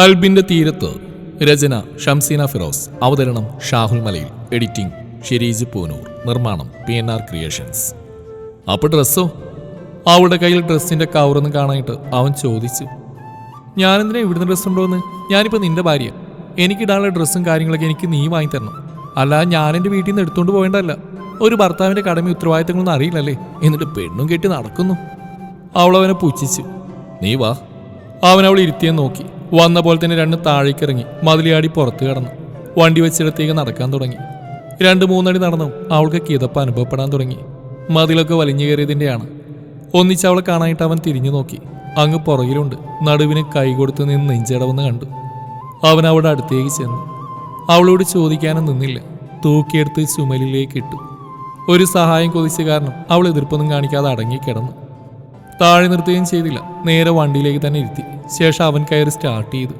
കൽബിന്റെ തീരത്ത് രചന ഷംസീന ഫിറോസ് അവതരണം ഷാഹുൽ മലയിൽ എഡിറ്റിംഗ് ഷിരീജ് പൂനൂർ നിർമ്മാണം പി എൻ ആർ ക്രിയേഷൻസ്. അപ്പൊ ഡ്രസ്സോ? അവളുടെ കയ്യിൽ ഡ്രസ്സിന്റെ കവറൊന്ന് കാണാനായിട്ട് അവൻ ചോദിച്ചു. ഞാനെന്തിനാ ഇവിടുന്ന് ഡ്രസ്സ് ഉണ്ടോയെന്ന് ഞാനിപ്പോ നിന്റെ ഭാര്യ. എനിക്കിടാനുള്ള ഡ്രസ്സും കാര്യങ്ങളൊക്കെ എനിക്ക് നീ വാങ്ങി തരണം. അല്ല എന്റെ വീട്ടിൽ നിന്ന് എടുത്തുകൊണ്ട് പോകേണ്ടതല്ല. ഒരു ഭർത്താവിന്റെ കടമ ഉത്തരവാദിത്തങ്ങളൊന്നും അറിയില്ലല്ലേ? എന്നിട്ട് പെണ്ണും കെട്ടി നടക്കുന്നു. അവളവനെ പുച്ഛിച്ചു. നീ വാ. അവൻ അവൾ ഇരുത്തിയെ നോക്കി. വന്ന പോലെ തന്നെ രണ്ട് താഴേക്കിറങ്ങി മതിലിയാടി പുറത്ത് കിടന്നു. വണ്ടി വെച്ചിടത്തേക്ക് നടക്കാൻ തുടങ്ങി. രണ്ട് മൂന്നടി നടന്നു അവൾക്ക് കിതപ്പ് അനുഭവപ്പെടാൻ തുടങ്ങി. മതിലൊക്കെ വലിഞ്ഞു കയറിയതിന്റെയാണ് ഒന്നിച്ച് അവളെ കാണാനായിട്ട് അവൻ തിരിഞ്ഞു നോക്കി. അങ്ങ് പുറകിലുണ്ട്. നടുവിന് കൈ കൊടുത്ത് നിന്ന് നെഞ്ചടവെന്ന് കണ്ടു. അവൻ അവിടെ അടുത്തേക്ക് ചെന്നു. അവളോട് ചോദിക്കാനും നിന്നില്ല. തൂക്കിയെടുത്ത് ചുമലിലേക്ക് ഇട്ടു. ഒരു സഹായം കൊതിച്ച കാരണം അവൾ എതിർപ്പൊന്നും കാണിക്കാതെ അടങ്ങിക്കിടന്നു. താഴെ നിർത്തുകയും ചെയ്തില്ല. നേരെ വണ്ടിയിലേക്ക് തന്നെ ഇരുത്തി. ശേഷം അവൻ കയറി സ്റ്റാർട്ട് ചെയ്തു.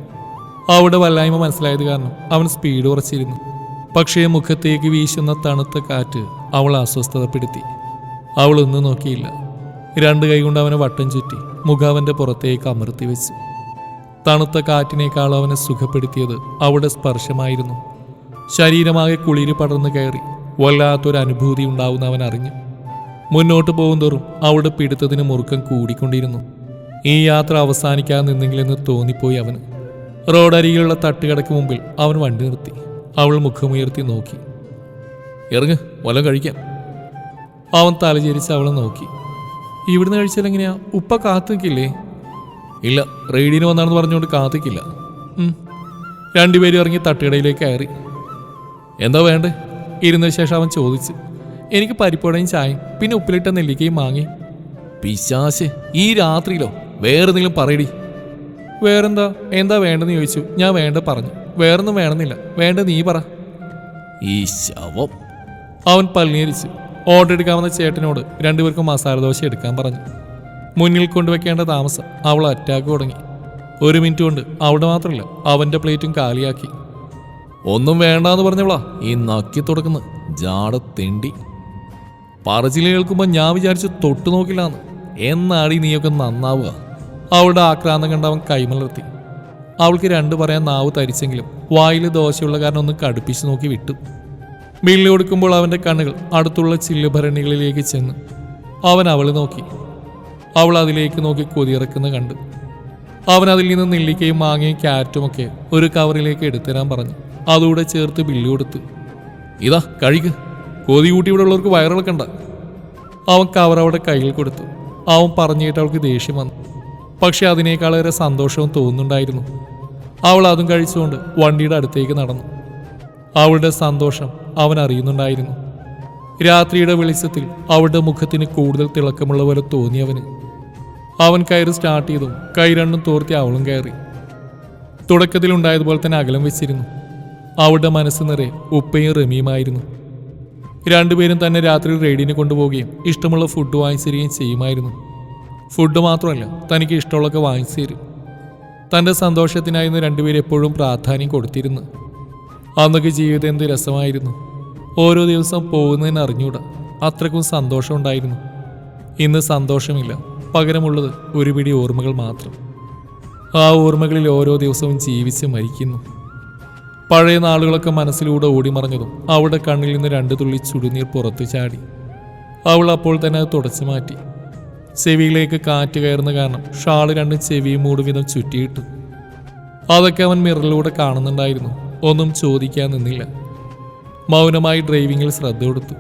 അവിടെ വല്ലായ്മ മനസ്സിലായത് കാരണം അവൻ സ്പീഡ് കുറച്ചിരുന്നു. പക്ഷേ മുഖത്തേക്ക് വീശുന്ന തണുത്ത കാറ്റ് അവൾ അസ്വസ്ഥതപ്പെടുത്തി. അവൾ ഒന്നും നോക്കിയില്ല. രണ്ട് കൈകൊണ്ട് അവനെ വട്ടം ചുറ്റി മുഖം അവന്റെ പുറത്തേക്ക് അമർത്തി വെച്ചു. തണുത്ത കാറ്റിനേക്കാൾ അവനെ സുഖപ്പെടുത്തിയത് അവിടെ സ്പർശമായിരുന്നു. ശരീരമാകെ കുളിര് പടർന്നു കയറി. വല്ലാത്തൊരു അനുഭൂതി ഉണ്ടാവുന്ന അവൻ അറിഞ്ഞു. മുന്നോട്ട് പോകുന്തോറും അവളുടെ പിടുത്തത്തിന് മുറുക്കം കൂടിക്കൊണ്ടിരുന്നു. ഈ യാത്ര അവസാനിക്കാതെ നിന്നെങ്കിലെന്ന് തോന്നിപ്പോയി അവന്. റോഡരികിലുള്ള തട്ടുകടക്ക് മുമ്പിൽ അവൻ വണ്ടി നിർത്തി. അവൾ മുഖമുയർത്തി നോക്കി. ഇറങ്ങ് വല്ലതും കഴിക്കാം. അവൻ തലചേരിച്ച് അവളെ നോക്കി. ഇവിടുന്ന് കഴിച്ചാൽ എങ്ങനെയാ? ഉപ്പ കാത്തു നിൽക്കില്ലേ ഇല്ല റെയ്ഡിന് വന്നാണെന്ന് പറഞ്ഞുകൊണ്ട് കാത്തിക്കില്ല. രണ്ടുപേരും ഇറങ്ങി തട്ടുകടയിലേക്ക് കയറി. എന്താ വേണ്ടേ? ഇരുന്ന ശേഷം അവൻ ചോദിച്ചു. എനിക്ക് പരിപ്പുടയും ചായയും പിന്നെ ഉപ്പിലിട്ട നെല്ലിക്കയും വാങ്ങി. പിശാശ് ഈ രാത്രിയിലോ? വേറെ എന്തെങ്കിലും പറയടി. വേറെന്താ? എന്താ വേണ്ടെന്ന് ചോദിച്ചു. ഞാൻ വേണ്ട പറഞ്ഞു. വേറൊന്നും വേണമെന്നില്ല. വേണ്ട നീ പറ. ഈ ശവം. അവൻ പല്ലിയരിച്ചു ഓർഡർ എടുക്കാവുന്ന ചേട്ടനോട് രണ്ടുപേർക്കും മസാല ദോശ എടുക്കാൻ പറഞ്ഞു. മുന്നിൽ കൊണ്ടുവയ്ക്കേണ്ട താമസം അവൾ അറ്റാക്ക് തുടങ്ങി. ഒരു മിനിറ്റ് കൊണ്ട് അവിടെ മാത്രമല്ല അവന്റെ പ്ലേറ്റും കാലിയാക്കി. ഒന്നും വേണ്ടാന്ന് പറഞ്ഞവളാ ഈ നക്കി തുടക്കുന്ന ജാട തെണ്ടി. പറച്ചിൽ കേൾക്കുമ്പോൾ ഞാൻ വിചാരിച്ചു തൊട്ടു നോക്കില്ലാന്ന്. എന്നാടി നീയൊക്കെ നന്നാവുക? അവളുടെ ആക്രാന്തം കണ്ട് അവൻ കൈമലർത്തി. അവൾക്ക് രണ്ട് പറയാൻ നാവ് തരിച്ചെങ്കിലും വായിൽ ദോശയുള്ള കാരണം ഒന്ന് കടുപ്പിച്ച് നോക്കി വിട്ടു. ബില്ല് കൊടുക്കുമ്പോൾ അവന്റെ കണ്ണുകൾ അടുത്തുള്ള ചില്ലുഭരണികളിലേക്ക് ചെന്നു അവൻ അവളെ നോക്കി. അവൾ അതിലേക്ക് നോക്കി കൊതിയിറക്കുന്ന കണ്ടു. അവൻ അതിൽ നിന്ന് നെല്ലിക്കയും മാങ്ങയും ക്യാരറ്റും ഒക്കെ ഒരു കവറിലേക്ക് എടുത്തരാൻ പറഞ്ഞു. അതുകൂടെ ചേർത്ത് ബില്ല് കൊടുത്തു. ഇതാ കഴിക്ക്. കൊതി കൂട്ടി ഇവിടെ ഉള്ളവർക്ക് വയറിളക്കണ്ട അവൻ കവർ അവളുടെ കയ്യിൽ കൊടുത്തു. അവൻ പറഞ്ഞിട്ട് അവൾക്ക് ദേഷ്യം വന്നു. പക്ഷെ അതിനേക്കാളേറെ സന്തോഷവും തോന്നുന്നുണ്ടായിരുന്നു. അവൾ അതും കഴിച്ചുകൊണ്ട് വണ്ടിയുടെ അടുത്തേക്ക് നടന്നു. അവളുടെ സന്തോഷം അവൻ അറിയുന്നുണ്ടായിരുന്നു. രാത്രിയുടെ വെളിച്ചത്തിൽ അവളുടെ മുഖത്തിന് കൂടുതൽ തിളക്കമുള്ള പോലെ തോന്നിയവന് അവൻ കയറി സ്റ്റാർട്ട് ചെയ്തും കൈ രണ്ടും തോർത്തി അവളും കയറി. തുടക്കത്തിൽ ഉണ്ടായതുപോലെ തന്നെ അകലം വെച്ചിരുന്നു. അവളുടെ മനസ്സ് നിറയെ ഉപ്പയും റമിയുമായിരുന്നു. രണ്ടുപേരും തന്നെ രാത്രി റെയ്ഡിന് കൊണ്ടുപോവുകയും ഇഷ്ടമുള്ള ഫുഡ് വാങ്ങിച്ചു തരികയും ചെയ്യുമായിരുന്നു. ഫുഡ് മാത്രമല്ല തനിക്ക് ഇഷ്ടമുള്ളൊക്കെ വാങ്ങിച്ചു തരും. തന്റെ സന്തോഷത്തിനായിരുന്നു രണ്ടുപേരും എപ്പോഴും പ്രാധാന്യം കൊടുത്തിരുന്നു. അന്നൊക്കെ ജീവിതം എന്ത് രസമായിരുന്നു. ഓരോ ദിവസം പോകുന്നതിന് അറിഞ്ഞൂടാ അത്രക്കും സന്തോഷമുണ്ടായിരുന്നു ഇന്ന് സന്തോഷമില്ല പകരമുള്ളത് ഒരു പിടി ഓർമ്മകൾ മാത്രം. ആ ഓർമ്മകളിൽ ഓരോ ദിവസവും ജീവിച്ച് മരിക്കുന്നു. പഴയ നാളുകളൊക്കെ മനസ്സിലൂടെ ഓടിമറഞ്ഞതും അവളുടെ കണ്ണിൽ നിന്ന് രണ്ട് തുള്ളി ചുടുനീർ പുറത്തു ചാടി. അവൾ അപ്പോൾ തന്നെ അത് തുടച്ചു മാറ്റി. ചെവിയിലേക്ക് കാറ്റ് കയറുന്ന കാരണം ഷാൾ രണ്ട് ചെവിയും മൂട് വിധം ചുറ്റിയിട്ടു. അതൊക്കെ അവൻ മിററിലൂടെ കാണുന്നുണ്ടായിരുന്നു. ഒന്നും ചോദിക്കാൻ നിന്നില്ല. മൗനമായി ഡ്രൈവിങ്ങിൽ ശ്രദ്ധ കൊടുത്തു.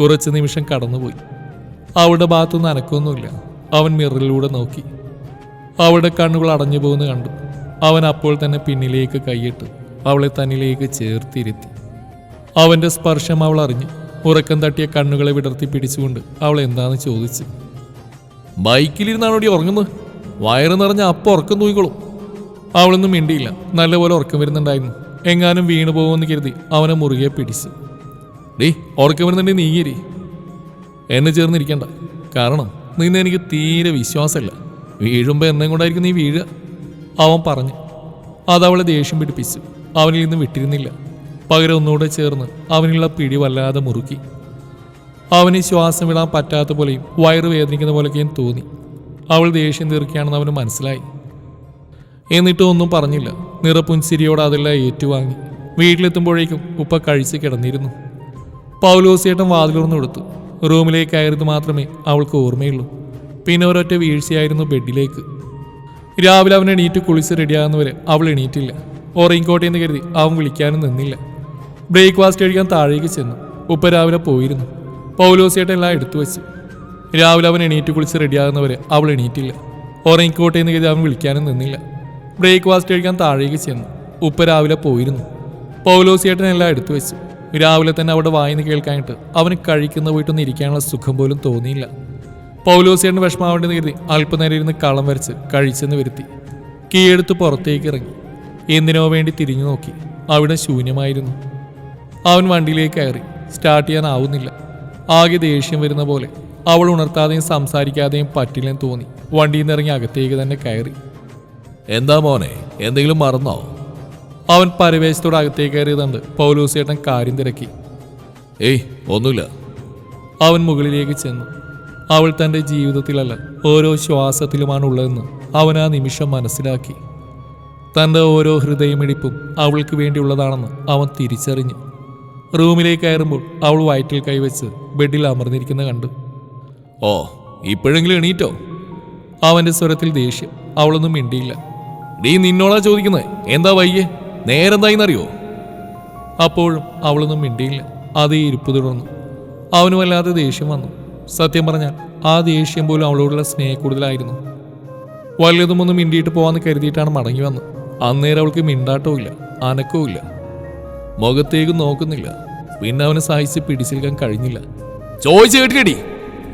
കുറച്ച് നിമിഷം കടന്നുപോയി. അവളുടെ ഭാഗത്തുനിന്ന് അനക്കൊന്നുമില്ല. അവൻ മിററിലൂടെ നോക്കി. അവളുടെ കണ്ണുകൾ അടഞ്ഞു പോകുന്ന കണ്ടു. അവൻ അപ്പോൾ തന്നെ പിന്നിലേക്ക് കൈയിട്ടു. അവളെ തന്നിലേക്ക് ചേർത്തിരുത്തി. അവന്റെ സ്പർശം അവൾ അറിഞ്ഞു. ഉറക്കം തട്ടിയ കണ്ണുകളെ വിടർത്തി പിടിച്ചുകൊണ്ട് അവൾ എന്താണെന്ന് ചോദിച്ചു. ഇവിടെ ഉറങ്ങുന്നത്? വയറ് നിറഞ്ഞ അപ്പം ഉറക്കം തൂയിക്കോളും അവളൊന്നും മിണ്ടിയില്ല. നല്ലപോലെ ഉറക്കം വരുന്നുണ്ടായിരുന്നു. എങ്ങാനും വീണു പോകുമെന്ന് കരുതി അവനെ മുറുകെ പിടിച്ചു. ഡേ ഉറക്കം വരുന്നുണ്ടെങ്കിൽ നീങ്ങിരി എന്നെ ചേർന്നിരിക്കണ്ട. കാരണം നിന്നെ എനിക്ക് തീരെ വിശ്വാസമില്ല. വീഴുമ്പോൾ എന്നെ കൊണ്ടായിരിക്കും നീ വീഴുക. അവൻ പറഞ്ഞു. അതവളെ ദേഷ്യം പിടിപ്പിച്ചു. അവനിൽ നിന്ന് വിട്ടിരുന്നില്ല. പകരം ഒന്നുകൂടെ ചേർന്ന് അവനുള്ള പിടി വല്ലാതെ മുറുക്കി. അവന് ശ്വാസം വിടാൻ പറ്റാത്ത പോലെയും വയറ് വേദനിക്കുന്ന പോലെയൊക്കെയും തോന്നി. അവൾ ദേഷ്യം തീർക്കുകയാണെന്ന് അവന് മനസ്സിലായി. എന്നിട്ടും ഒന്നും പറഞ്ഞില്ല. നിറപ്പുൻസിരിയോട് അതെല്ലാം ഏറ്റുവാങ്ങി. വീട്ടിലെത്തുമ്പോഴേക്കും ഉപ്പ കഴിച്ച് കിടന്നിരുന്നു. പൗലോസിയേട്ടൻ വാതിലുറന്നു കൊടുത്തു. റൂമിലേക്ക് കയറിയത് മാത്രമേ അവൾക്ക് ഓർമ്മയുള്ളൂ. പിന്നെ ഒരൊറ്റ വീഴ്ചയായിരുന്നു ബെഡിലേക്ക്. രാവിലെ അവൻ എണീറ്റ് കുളിച്ച് റെഡിയാകുന്നവരെ അവൾ എണീറ്റില്ല. ഉറങ്ങിക്കോട്ടെ എന്ന് കരുതി അവൻ വിളിക്കാനും നിന്നില്ല. ബ്രേക്ക്ഫാസ്റ്റ് കഴിക്കാൻ താഴേക്ക് ചെന്നു. ഉപ്പ രാവിലെ പോയിരുന്നു. പൗലോസിയേട്ടൻ എല്ലാം എടുത്തു വെച്ചു. രാവിലെ അവൻ എണീറ്റ് കുളിച്ച് റെഡിയാകുന്നവരെ അവൾ എണീറ്റില്ല. ഉറങ്ങിക്കോട്ടെ എന്ന് കരുതി അവൻ വിളിക്കാനും നിന്നില്ല. ബ്രേക്ക്ഫാസ്റ്റ് കഴിക്കാൻ താഴേക്ക് ചെന്നു. ഉപ്പ രാവിലെ പോയിരുന്നു. പൗലോസിയേട്ടൻ എല്ലാം എടുത്തു വെച്ചു. രാവിലെ തന്നെ അവിടെ വായിന്ന് കേൾക്കാനായിട്ട് അവന് കഴിക്കുന്ന പോയിട്ടൊന്നും ഇരിക്കാനുള്ള സുഖം പോലും തോന്നിയില്ല. പൗലോസിയേട്ടൻ വിഷമാവേണ്ടെന്ന് കരുതി അല്പനേരം ഇരുന്ന് കളം വരച്ച് കഴിച്ചെന്ന് വരുത്തി. കീയെടുത്ത് പുറത്തേക്ക് ഇറങ്ങി. എന്തിനോ വേണ്ടി തിരിഞ്ഞു നോക്കി. അവിടെ ശൂന്യമായിരുന്നു. അവൻ വണ്ടിയിലേക്ക് കയറി. സ്റ്റാർട്ട് ചെയ്യാനാവുന്നില്ല ആകെ ദേഷ്യം വരുന്ന പോലെ അവൾ ഉണർത്താതെയും സംസാരിക്കാതെയും പറ്റില്ലെന്ന് തോന്നി. വണ്ടിയിൽ നിന്ന് ഇറങ്ങി അകത്തേക്ക് തന്നെ കയറി. എന്താ മോനെ? എന്തെങ്കിലും മറന്നോ? അവൻ പരവേശത്തോട് അകത്തേക്ക് കയറിയതുണ്ട് പൗലൂസേട്ടൻ കാര്യം തിരക്കി. ഏയ് ഒന്നുമില്ല. അവൻ മുകളിലേക്ക് ചെന്നു. അവൾ തന്റെ ജീവിതത്തിലല്ല ഓരോ ശ്വാസത്തിലുമാണ് ഉള്ളതെന്ന് അവൻ ആ നിമിഷം മനസ്സിലാക്കി. തന്റെ ഓരോ ഹൃദയമിടിപ്പും അവൾക്ക് വേണ്ടിയുള്ളതാണെന്ന് അവൻ തിരിച്ചറിഞ്ഞു. റൂമിലേക്ക് കയറുമ്പോൾ അവൾ വയറ്റിൽ കൈവച്ച് ബെഡിൽ അമർന്നിരിക്കുന്ന കണ്ടു. ഓ ഇപ്പോഴെങ്കിലും എണീറ്റോ? അവന്റെ സ്വരത്തിൽ ദേഷ്യം. അവളൊന്നും മിണ്ടിയില്ല. നീ നിന്നോളാ ചോദിക്കുന്നത് എന്താ വയ്യേ? നേരെന്തായിന്നറിയോ? അപ്പോഴും അവളൊന്നും മിണ്ടിയില്ല. അതേ ഇരിപ്പ് തുടർന്നു. അവന് വല്ലാതെ ദേഷ്യം വന്നു. സത്യം പറഞ്ഞാൽ ആ ദേഷ്യം പോലും അവളോടുള്ള സ്നേഹം കൂടുതലായിരുന്നു. വല്ലതും ഒന്ന് മിണ്ടിയിട്ട് പോകാമെന്ന് കരുതിയിട്ടാണ് മടങ്ങി വന്നത്. അന്നേരം അവൾക്ക് മിണ്ടാട്ടവും ഇല്ല അനക്കവും ഇല്ല. മുഖത്തേക്ക് നോക്കുന്നില്ല. പിന്നെ അവനെ സഹിച്ച് പിടിച്ചെടുക്കാൻ കഴിഞ്ഞില്ല. ചോദിച്ചു കേട്ടിടി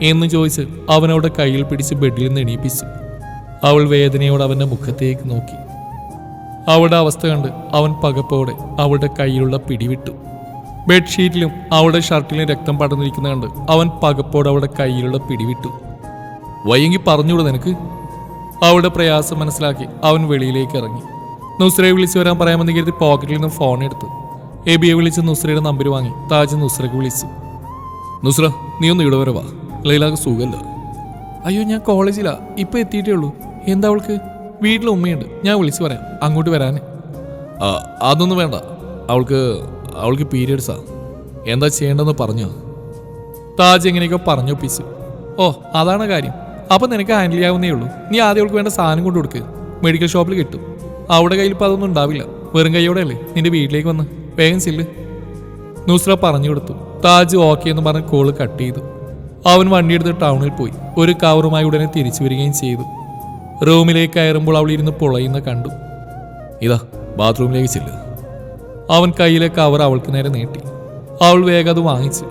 എന്ന് ചോദിച്ച് അവൻ കയ്യിൽ പിടിച്ച് ബെഡിൽ നിന്ന് എണീപ്പിച്ചു. അവൾ വേദനയോടെ അവന്റെ മുഖത്തേക്ക് നോക്കി. അവളുടെ അവസ്ഥ കണ്ട് അവൻ പകപ്പോടെ അവളുടെ കയ്യിലുള്ള പിടിവിട്ടു. ബെഡ്ഷീറ്റിലും അവളുടെ ഷർട്ടിലും രക്തം പടർന്നിരിക്കുന്ന കണ്ട് അവൻ പകപ്പോടെ അവളുടെ കയ്യിലുള്ള പിടിവിട്ടു. വയ്യെങ്കിൽ പറഞ്ഞുകൂടെ നിനക്ക്? അവളുടെ പ്രയാസം മനസ്സിലാക്കി അവൻ വെളിയിലേക്ക് ഇറങ്ങി. നുസ്രയെ വിളിച്ച് വരാൻ പറയാമെന്ന് കരുതി പോക്കറ്റിൽ നിന്ന് ഫോൺ എടുത്തു. എബിയെ വിളിച്ച് നുസ്രയുടെ നമ്പർ വാങ്ങി. താജ് നുസ്രയ്ക്ക് വിളിച്ചു. നുസ്ര നീ ഒന്ന് ഇവിടെ വരെ വാ. ലൈലാക്ക് സുഖമല്ല. അയ്യോ ഞാൻ കോളേജിലാ ഇപ്പൊ എത്തിയിട്ടേ ഉള്ളൂ. എന്താ അവൾക്ക്? വീട്ടിൽ ഉമ്മയുണ്ട്. ഞാൻ വിളിച്ചു പറയാം. അങ്ങോട്ട് വരാന്. ആ അതൊന്നും വേണ്ട. അവൾക്ക് അവൾക്ക് പീരിയഡ്സാ എന്താ ചെയ്യേണ്ടതെന്ന് പറഞ്ഞോ. താജ് എങ്ങനെയൊക്കെ പറഞ്ഞൊപ്പിച്ചു. ഓ അതാണ് കാര്യം. അപ്പൊ നിനക്ക് ഹാൻഡിൽ ചെയ്യാവുന്നേ ഉള്ളൂ. നീ ആദ്യം അവൾക്ക് വേണ്ട സാധനം കൊണ്ട് കൊടുക്ക്. മെഡിക്കൽ ഷോപ്പിൽ കിട്ടും. അവിടെ കയ്യിൽ ഇപ്പം അതൊന്നും ഉണ്ടാവില്ല. വെറും കൈയോടെ അല്ലേ നിന്റെ വീട്ടിലേക്ക് വന്ന്. വേഗം ചെല്ല്. നുസ്ര പറഞ്ഞു കൊടുത്തു. താജ് ഓക്കെ എന്ന് പറഞ്ഞ് കോൾ കട്ട് ചെയ്തു. അവൻ വണ്ടിയെടുത്ത് ടൗണിൽ പോയി. ഒരു കവറുമായി ഉടനെ തിരിച്ചു വരികയും ചെയ്തു. റൂമിലേക്ക് കയറുമ്പോൾ അവൾ ഇരുന്ന് പൊളയുന്ന കണ്ടു. ഇതാ ബാത്റൂമിലേക്ക് ചെല്ലുക അവൻ കയ്യിലെ കവർ അവൾക്ക് നേരെ നീട്ടി. അവൾ വേഗം അത് വാങ്ങിച്ചു.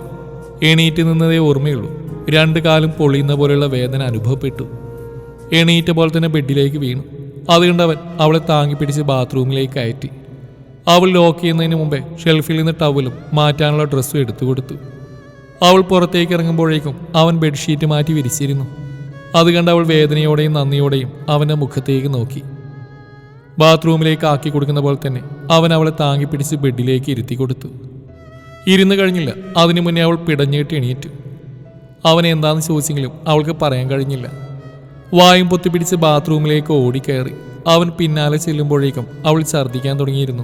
എണീറ്റ് നിന്നതേ ഓർമ്മയുള്ളൂ. രണ്ട് കാലും പൊളിയുന്ന പോലെയുള്ള വേദന അനുഭവപ്പെട്ടു. എണീറ്റ പോലെ തന്നെ ബെഡിലേക്ക് വീണു. അതുകൊണ്ട് അവൻ അവളെ താങ്ങി പിടിച്ച് ബാത്റൂമിലേക്ക് കയറ്റി. അവൾ ലോക്ക് ചെയ്യുന്നതിന് മുമ്പേ ഷെൽഫിൽ നിന്ന് ടവലും മാറ്റാനുള്ള ഡ്രസ്സും എടുത്തു കൊടുത്തു. അവൾ പുറത്തേക്ക് ഇറങ്ങുമ്പോഴേക്കും അവൻ ബെഡ്ഷീറ്റ് മാറ്റി വിരിച്ചിരുന്നു. അത് കണ്ട് അവൾ വേദനയോടെയും നന്ദിയോടെയും അവന്റെ മുഖത്തേക്ക് നോക്കി. ബാത്റൂമിലേക്ക് ആക്കി കൊടുക്കുന്ന പോലെ തന്നെ അവൻ അവളെ താങ്ങി പിടിച്ച് ബെഡിലേക്ക് ഇരുത്തി കൊടുത്തു. ഇരുന്ന് കഴിഞ്ഞില്ല. അതിനു മുന്നേ അവൾ പിടഞ്ഞിട്ട് എണീറ്റു. അവൻ എന്താണെന്ന് ചോദിച്ചെങ്കിലും അവൾക്ക് പറയാൻ കഴിഞ്ഞില്ല. വായും പൊത്തിപ്പിടിച്ച് ബാത്റൂമിലേക്ക് ഓടിക്കയറി. അവൻ പിന്നാലെ ചെല്ലുമ്പോഴേക്കും അവൾ ഛർദ്ദിക്കാൻ തുടങ്ങിയിരുന്നു.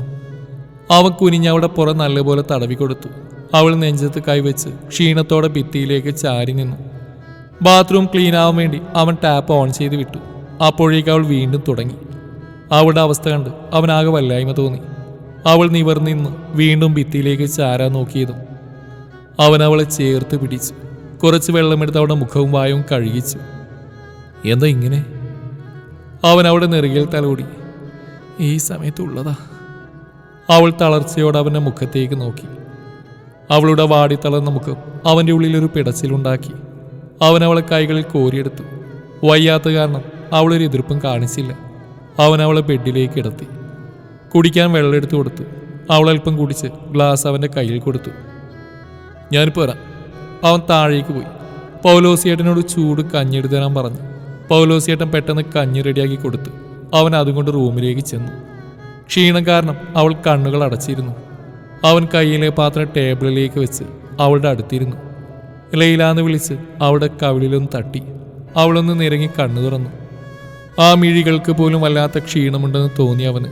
അവൻ കുനിഞ്ഞവളുടെ പുറം നല്ലപോലെ തടവി കൊടുത്തു. അവൾ നെഞ്ചത്ത് കൈവച്ച് ക്ഷീണത്തോടെ ഭിത്തിയിലേക്ക് ചാരി നിന്നു. ബാത്റൂം ക്ലീൻ ആവാൻ വേണ്ടി അവൻ ടാപ്പ് ഓൺ ചെയ്ത് വിട്ടു. അപ്പോഴേക്ക് അവൾ വീണ്ടും തുടങ്ങി. അവളുടെ അവസ്ഥ കണ്ട് അവനാകെ വല്ലായ്മ തോന്നി. അവൾ നിവർന്നിന്ന് വീണ്ടും ഭിത്തിയിലേക്ക് ചാരാൻ നോക്കിയതും അവൻ അവളെ ചേർത്ത് പിടിച്ചു. കുറച്ച് വെള്ളമെടുത്ത് അവളുടെ മുഖവും വായവും കഴുകിച്ചു. എന്താ ഇങ്ങനെ? അവൻ അവിടെ നെറുകിൽ തലോടി. ഈ സമയത്തുള്ളതാ അവൾ തളർച്ചയോടെ അവന്റെ മുഖത്തേക്ക് നോക്കി. അവളുടെ വാടി തളർന്ന മുഖം അവന്റെ ഉള്ളിലൊരു പിടച്ചിലുണ്ടാക്കി അവൻ അവളെ കൈകളിൽ കോരിയെടുത്തു. വയ്യാത്ത കാരണം അവളൊരു എതിർപ്പും കാണിച്ചില്ല. അവൻ അവളെ ബെഡിലേക്ക് കിടത്തി കുടിക്കാൻ വെള്ളം എടുത്തു കൊടുത്തു. അവളൽപ്പം കുടിച്ച് ഗ്ലാസ് അവന്റെ കയ്യിൽ കൊടുത്തു. ഞാനിപ്പോൾ വരാം. അവൻ താഴേക്ക് പോയി. പൗലോസിയേട്ടനോട് ചൂട് കഞ്ഞെടുത്തരാൻ പറഞ്ഞു. പൗലോസിയേട്ടൻ പെട്ടെന്ന് കഞ്ഞി റെഡിയാക്കി കൊടുത്തു അവൻ അതുകൊണ്ട് റൂമിലേക്ക് ചെന്നു. ക്ഷീണം കാരണം അവൾ കണ്ണുകൾ അടച്ചിരുന്നു. അവൻ കയ്യിലെ പാത്രം ടേബിളിലേക്ക് വെച്ച് അവളുടെ അടുത്തിരുന്നു. ലൈലാന്ന് വിളിച്ച് അവളുടെ കവിളിലൊന്ന് തട്ടി. അവളൊന്ന് നിരങ്ങി കണ്ണു തുറന്നു. ആ മിഴികൾക്ക് പോലും വല്ലാത്ത ക്ഷീണമുണ്ടെന്ന് തോന്നി അവന്.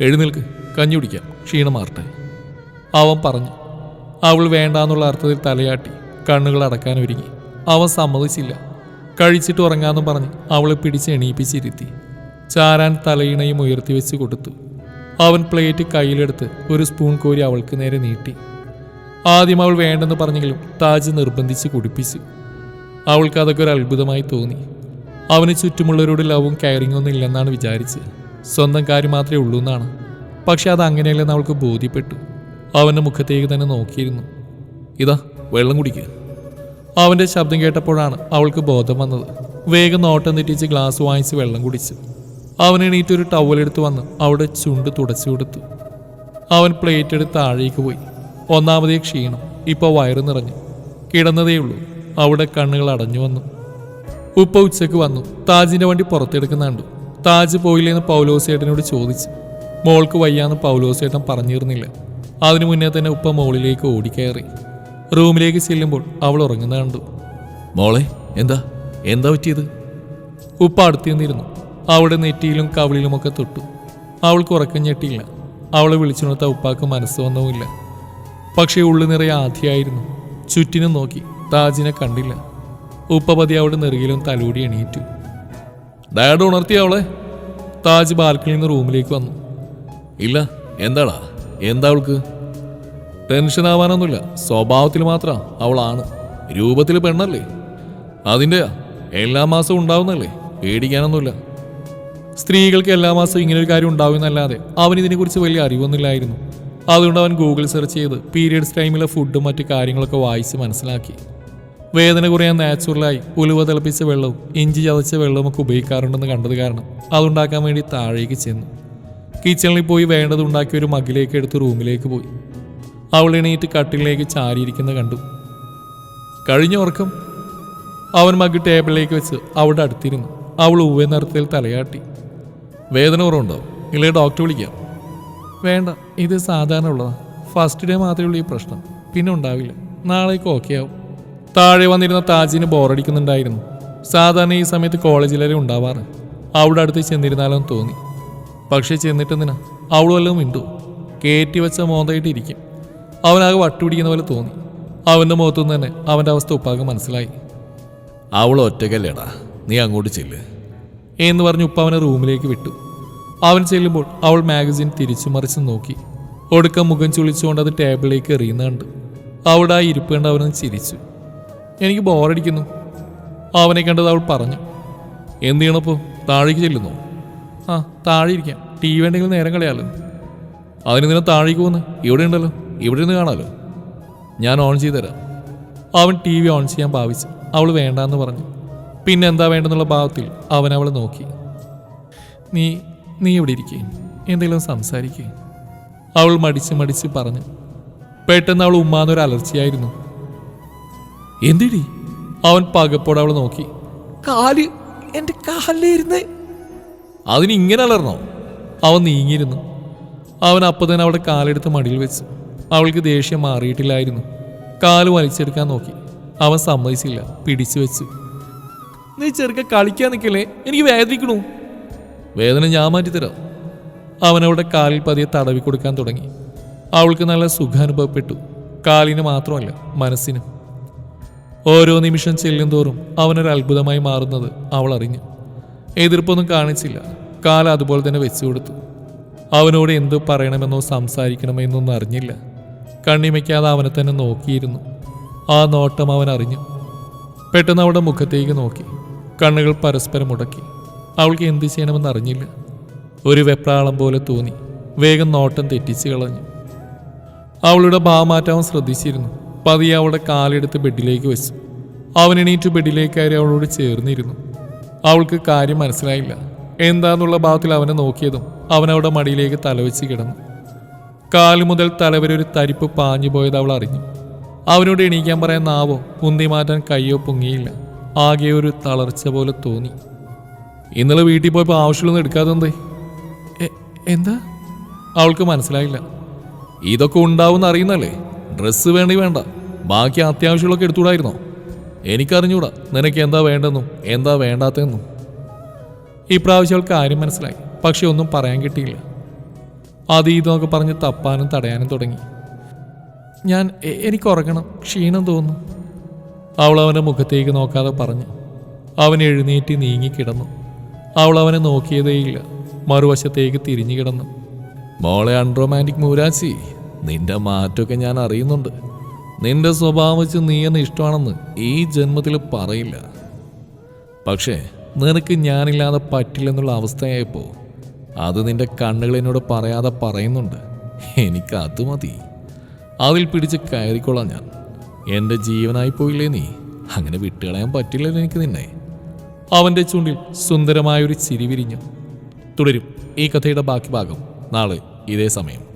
എഴുന്നേൽക്ക് കഞ്ഞി കുടിക്കാം ക്ഷീണം മാറട്ടെ. അവൻ പറഞ്ഞു. അവൾ വേണ്ടാന്നുള്ള അർത്ഥത്തിൽ തലയാട്ടി കണ്ണുകൾ അടക്കാൻ ഒരുങ്ങി. അവൻ സമ്മതിച്ചില്ല. കഴിച്ചിട്ട് ഉറങ്ങാമെന്ന് പറഞ്ഞ് അവളെ പിടിച്ച് എണീപ്പിച്ചിരുത്തി ചാരാൻ തലയിണയും ഉയർത്തി വെച്ച് കൊടുത്തു. അവൻ പ്ലേറ്റ് കയ്യിലെടുത്ത് ഒരു സ്പൂൺ കോരി അവൾക്ക് നേരെ നീട്ടി. ആദ്യം അവൾ വേണ്ടെന്ന് പറഞ്ഞെങ്കിലും താജ് നിർബന്ധിച്ച് കുടിപ്പിച്ചു. അവൾക്ക് അതൊക്കെ ഒരു അത്ഭുതമായി തോന്നി. അവന് ചുറ്റുമുള്ളവരോട് ലവും കെയറിംഗ് ഒന്നും ഇല്ലെന്നാണ് വിചാരിച്ച് സ്വന്തം കാര്യം മാത്രമേ ഉള്ളൂ എന്നാണ്. പക്ഷെ അത് അങ്ങനെയല്ലെന്ന് അവൾക്ക് ബോധ്യപ്പെട്ടു. അവന്റെ മുഖത്തേക്ക് തന്നെ നോക്കിയിരുന്നു. ഇതാ വെള്ളം കുടിക്കുക അവന്റെ ശബ്ദം കേട്ടപ്പോഴാണ് അവൾക്ക് ബോധം വന്നത്. വേഗം നോട്ടം തെറ്റിച്ച് ഗ്ലാസ് വാങ്ങിച്ച് വെള്ളം കുടിച്ചു. അവൻ എണീറ്റ് ഒരു ടവലെടുത്ത് വന്ന് അവിടെ ചുണ്ട് തുടച്ചു കൊടുത്തു. അവൻ പ്ലേറ്റ് എടുത്ത് താഴേക്ക് പോയി. ഒന്നാമതേ ക്ഷീണം ഇപ്പോൾ വയറ് നിറഞ്ഞു. കിടന്നതേ ഉള്ളൂ. അവിടെ കണ്ണുകൾ അടഞ്ഞു വന്നു. ഉപ്പ ഉച്ചയ്ക്ക് വന്നു. താജിന്റെ വണ്ടി പുറത്തെടുക്കുന്ന കണ്ടു. താജ് പോയില്ലെന്ന് പൗലോസേട്ടനോട് ചോദിച്ചു. മോൾക്ക് വയ്യാന്ന് പൗലോസേട്ടൻ പറഞ്ഞിരുന്നില്ല. അതിനു മുന്നേ തന്നെ ഉപ്പ മോളിലേക്ക് ഓടിക്കയറി. റൂമിലേക്ക് ചെല്ലുമ്പോൾ അവൾ ഉറങ്ങുന്ന കണ്ടു. മോളെ എന്താ? എന്താ പറ്റിയത്? ഉപ്പ അടുത്ത് നിന്നിരുന്നു. അവളുടെ നെറ്റിയിലും കവിളിലുമൊക്കെ തൊട്ടു. അവൾക്ക് ഉറക്കം ഞെട്ടിയില്ല. അവളെ വിളിച്ചുണർത്ത ഉപ്പാക്ക് മനസ്സ് വന്നവുമില്ല പക്ഷേ ഉള്ളു നിറയെ ആധിയായിരുന്നു. ചുറ്റിനും നോക്കി. താജിനെ കണ്ടില്ല. ഉപ്പപതി അവളുടെ നെറുകിലും തലോടി എണീറ്റു. ഡാഡ് ഉണർത്തി അവളെ? താജ് ബാൽക്കണിയിൽ നിന്ന് റൂമിലേക്ക് വന്നു. ഇല്ല. എന്താടാ? എന്താ അവൾക്ക്? ടെൻഷൻ ആവാനൊന്നുമില്ല സ്വഭാവത്തിൽ മാത്രം അവളാണ്. രൂപത്തിൽ പെണ്ണല്ലേ? അതിന്റെ എല്ലാ മാസവും ഉണ്ടാവുന്നല്ലേ? പേടിക്കാനൊന്നുമില്ല. സ്ത്രീകൾക്ക് എല്ലാ മാസവും ഇങ്ങനെ ഒരു കാര്യം ഉണ്ടാവുമെന്നല്ലാതെ അവൻ ഇതിനെക്കുറിച്ച് വലിയ അറിവൊന്നുമില്ലായിരുന്നു. അതുകൊണ്ട് അവൻ ഗൂഗിൾ സെർച്ച് ചെയ്ത് പീരിയഡ്സ് ടൈമിലെ ഫുഡും മറ്റു കാര്യങ്ങളൊക്കെ വായിച്ച് മനസ്സിലാക്കി. വേദന കുറയാൻ നാച്ചുറലായി ഉലുവ തിളപ്പിച്ച വെള്ളവും ഇഞ്ചി ചതച്ച വെള്ളവും ഒക്കെ ഉപയോഗിക്കാറുണ്ടെന്ന് കണ്ടത് കാരണം അതുണ്ടാക്കാൻ വേണ്ടി താഴേക്ക് ചെന്നു. കിച്ചണിൽ പോയി വേണ്ടത് ഉണ്ടാക്കി ഒരു മകിലേക്ക് എടുത്ത് റൂമിലേക്ക് പോയി. അവൾ എണീറ്റ് കട്ടിലേക്ക് ചാരിയിരിക്കുന്നത് കണ്ടു. കഴിഞ്ഞ ഉറക്കം അവൻ മഗ് ടേബിളിലേക്ക് വെച്ച് അവിടെ അടുത്തിരുന്നു. അവൾ ഉവ്വേ നിറത്തിൽ തലയാട്ടി. വേദന കുറവുണ്ടോ ഇല്ലേ ഡോക്ടർ വിളിക്കാം. വേണ്ട ഇത് സാധാരണ ഉള്ളതാണ് ഫസ്റ്റ് ഡേ മാത്രമേ ഉള്ളൂ ഈ പ്രശ്നം. പിന്നെ ഉണ്ടാവില്ല. നാളേക്ക് ഓക്കെ ആവും. താഴെ വന്നിരുന്ന താജിന് ബോറടിക്കുന്നുണ്ടായിരുന്നു സാധാരണ ഈ സമയത്ത് കോളേജിലേ ഉണ്ടാവാറ്? അവിടെ അടുത്ത് ചെന്നിരുന്നാലും തോന്നി. പക്ഷേ ചെന്നിട്ടെന്തിനാ? അവൾ മിണ്ടു. കയറ്റി വെച്ച മോന്തായിട്ട് ഇരിക്കും അവനാകെ വട്ടുപിടിക്കുന്ന പോലെ തോന്നി. അവന്റെ മുഖത്തുനിന്ന് തന്നെ അവന്റെ അവസ്ഥ ഉപ്പാകെ മനസ്സിലായി. അവൾ ഒറ്റക്കല്ലേടാ നീ അങ്ങോട്ട് ചെല്ല്. എന്ന് പറഞ്ഞ് ഉപ്പ അവനെ റൂമിലേക്ക് വിട്ടു. അവൻ ചെല്ലുമ്പോൾ അവൾ മാഗസിൻ തിരിച്ചു മറിച്ച് നോക്കി. ഒടുക്കം മുഖം ചുളിച്ചുകൊണ്ട് അത് ടേബിളിലേക്ക് എറിയുന്ന കണ്ട്. അവിടെ ആ ഇരിപ്പ് കണ്ട് അവനൊന്ന് ചിരിച്ചു. എനിക്ക് ബോറടിക്കുന്നു. അവനെ കണ്ടത് അവൾ പറഞ്ഞു. എന്ത് ചെയ്യണപ്പോൾ താഴേക്ക് ചെല്ലുന്നു? ആ താഴെ ഇരിക്കാം. ടി വി ഉണ്ടെങ്കിൽ നേരം കളയാലോ. അതിന് നിന്നെ താഴേക്ക് പോകുന്നു? ഇവിടെ ഉണ്ടല്ലോ. ഇവിടെ നിന്ന് കാണാലോ. ഞാൻ ഓൺ ചെയ്തു തരാം അവൻ ടി വി ഓൺ ചെയ്യാൻ ഭാവിച്ചു. അവൾ വേണ്ടാന്ന് പറഞ്ഞു. പിന്നെ എന്താ വേണ്ടെന്നുള്ള ഭാവത്തിൽ അവൻ അവളെ നോക്കി. നീ നീ ഇവിടെ ഇരിക്കുകയും എന്തെങ്കിലും സംസാരിക്കുകയും അവൾ മടിച്ച് മടിച്ച് പറഞ്ഞു. പെട്ടെന്ന് അവൾ ഉമ്മാന്നൊരു അലർച്ചയായിരുന്നു. എന്തിടി? അവൻ പകപ്പോടെ അവളെ നോക്കി. കാൽ എന്റെ കാലിലിരുന്ന് അതിനിങ്ങനെ അലർന്നോ? അവൻ നീങ്ങിയിരുന്നു. അവൻ അപ്പം തന്നെ അവളുടെ കാലെടുത്ത് മടിയിൽ വെച്ചു. അവൾക്ക് ദേഷ്യം മാറിയിട്ടില്ലായിരുന്നു. കാൽ വലിച്ചെടുക്കാൻ നോക്കി. അവൻ സമ്മതിച്ചില്ല. പിടിച്ചു വെച്ചു. നീ ചെറുക്ക കളിക്കാൻ നിൽക്കല്ലേ? എനിക്ക് വേദനിക്കണു. വേദന ഞാൻ മാറ്റിത്തരാം. അവൻ അവളുടെ കാലിൽ പതിയെ തടവി കൊടുക്കാൻ തുടങ്ങി. അവൾക്ക് നല്ല സുഖാനുഭവപ്പെട്ടു കാലിന് മാത്രമല്ല മനസ്സിനും. ഓരോ നിമിഷം ചെല്ലുന്തോറും അവനൊരു അത്ഭുതമായി മാറുന്നത് അവൾ അറിഞ്ഞു. എതിർപ്പൊന്നും കാണിച്ചില്ല. കാല അതുപോലെ തന്നെ വെച്ചു കൊടുത്തു. അവനോട് എന്തു പറയണമെന്നോ സംസാരിക്കണമെന്നൊന്നും അറിഞ്ഞില്ല. കണ്ണിമയ്ക്കാതെ അവനെ തന്നെ നോക്കിയിരുന്നു. ആ നോട്ടം അവൻ അറിഞ്ഞു. പെട്ടെന്ന് അവളുടെ മുഖത്തേക്ക് നോക്കി. കണ്ണുകൾ പരസ്പരം മുടക്കി. അവൾക്ക് എന്ത് ചെയ്യണമെന്ന് അറിഞ്ഞില്ല. ഒരു വെപ്രാളം പോലെ തോന്നി. വേഗം നോട്ടം തെറ്റിച്ച് കളഞ്ഞു. അവളുടെ ഭാവമാറ്റം ശ്രദ്ധിച്ചിരുന്നു. പതിയെ അവളുടെ കാലെടുത്ത് ബെഡിലേക്ക് വെച്ചു. അവൻ എണീറ്റ് ബെഡിലേക്ക് കയറി അവളോട് ചേർന്നിരുന്നു. അവൾക്ക് കാര്യം മനസ്സിലായില്ല. എന്താന്നുള്ള ഭാവത്തിൽ അവനെ നോക്കിയതും അവൻ മടിയിലേക്ക് തലവെച്ച് കിടന്നു. കാൽ മുതൽ തലവരെ ഒരു തരിപ്പ് പാഞ്ഞു പോയത് അവൾ അറിഞ്ഞു. അവനോട് എണീക്കാൻ പറയാൻ നാവോ ഉന്തി മാറ്റാൻ കയ്യോ പൊങ്ങിയില്ല. ആകെ ഒരു തളർച്ച പോലെ തോന്നി. ഇന്നലെ വീട്ടിൽ പോയപ്പോൾ ആവശ്യമുള്ളൊന്നും എടുക്കാതെന്തേ എന്താ? അവൾക്ക് മനസ്സിലായില്ല. ഇതൊക്കെ ഉണ്ടാവും അറിയുന്നല്ലേ? ഡ്രസ്സ് വേണ്ടി വേണ്ട. ബാക്കി അത്യാവശ്യമുള്ളൊക്കെ എടുത്തുകൂടായിരുന്നോ? എനിക്കറിഞ്ഞൂടാ. നിനക്ക് എന്താ വേണ്ടെന്നും എന്താ വേണ്ടാത്തെന്നും ഇപ്രാവശ്യം അവൾക്ക് കാര്യം മനസ്സിലായി. പക്ഷെ ഒന്നും പറയാൻ കിട്ടിയില്ല. അത് ഇതൊക്കെ പറഞ്ഞ് തപ്പാനും തടയാനും തുടങ്ങി. ഞാൻ എനിക്ക് ഉറങ്ങണം ക്ഷീണം തോന്നുന്നു അവൾ അവന്റെ മുഖത്തേക്ക് നോക്കാതെ പറഞ്ഞു. അവൻ എഴുന്നേറ്റ് നീങ്ങിക്കിടന്നു. അവൾ അവനെ നോക്കിയതേയില്ല. മറുവശത്തേക്ക് തിരിഞ്ഞു കിടന്നു. മോളെ അൺറൊമാന്റിക് മൂരാശി നിന്റെ മാറ്റമൊക്കെ ഞാൻ അറിയുന്നുണ്ട്. നിന്റെ സ്വഭാവം വെച്ച് നീ എന്നെ ഇഷ്ടമാണെന്ന് ഈ ജന്മത്തിൽ പറയില്ല. പക്ഷേ നിനക്ക് ഞാനില്ലാതെ പറ്റില്ലെന്നുള്ള അവസ്ഥയായപ്പോൾ അത് നിന്റെ കണ്ണുകൾ എന്നോട് പറയാതെ പറയുന്നുണ്ട്. എനിക്ക് അത് മതി. അതിൽ പിടിച്ച് കയറിക്കൊള്ളാം ഞാൻ. എന്റെ ജീവനായി പോയില്ലേ നീ? അങ്ങനെ വിട്ടുകളയാൻ പറ്റില്ലല്ലോ എനിക്ക് നിന്നെ. അവന്റെ ചുണ്ടിൽ സുന്ദരമായൊരു ചിരി വിരിഞ്ഞു. തുടരും ഈ കഥയുടെ ബാക്കി ഭാഗം നാളെ ഇതേ സമയം.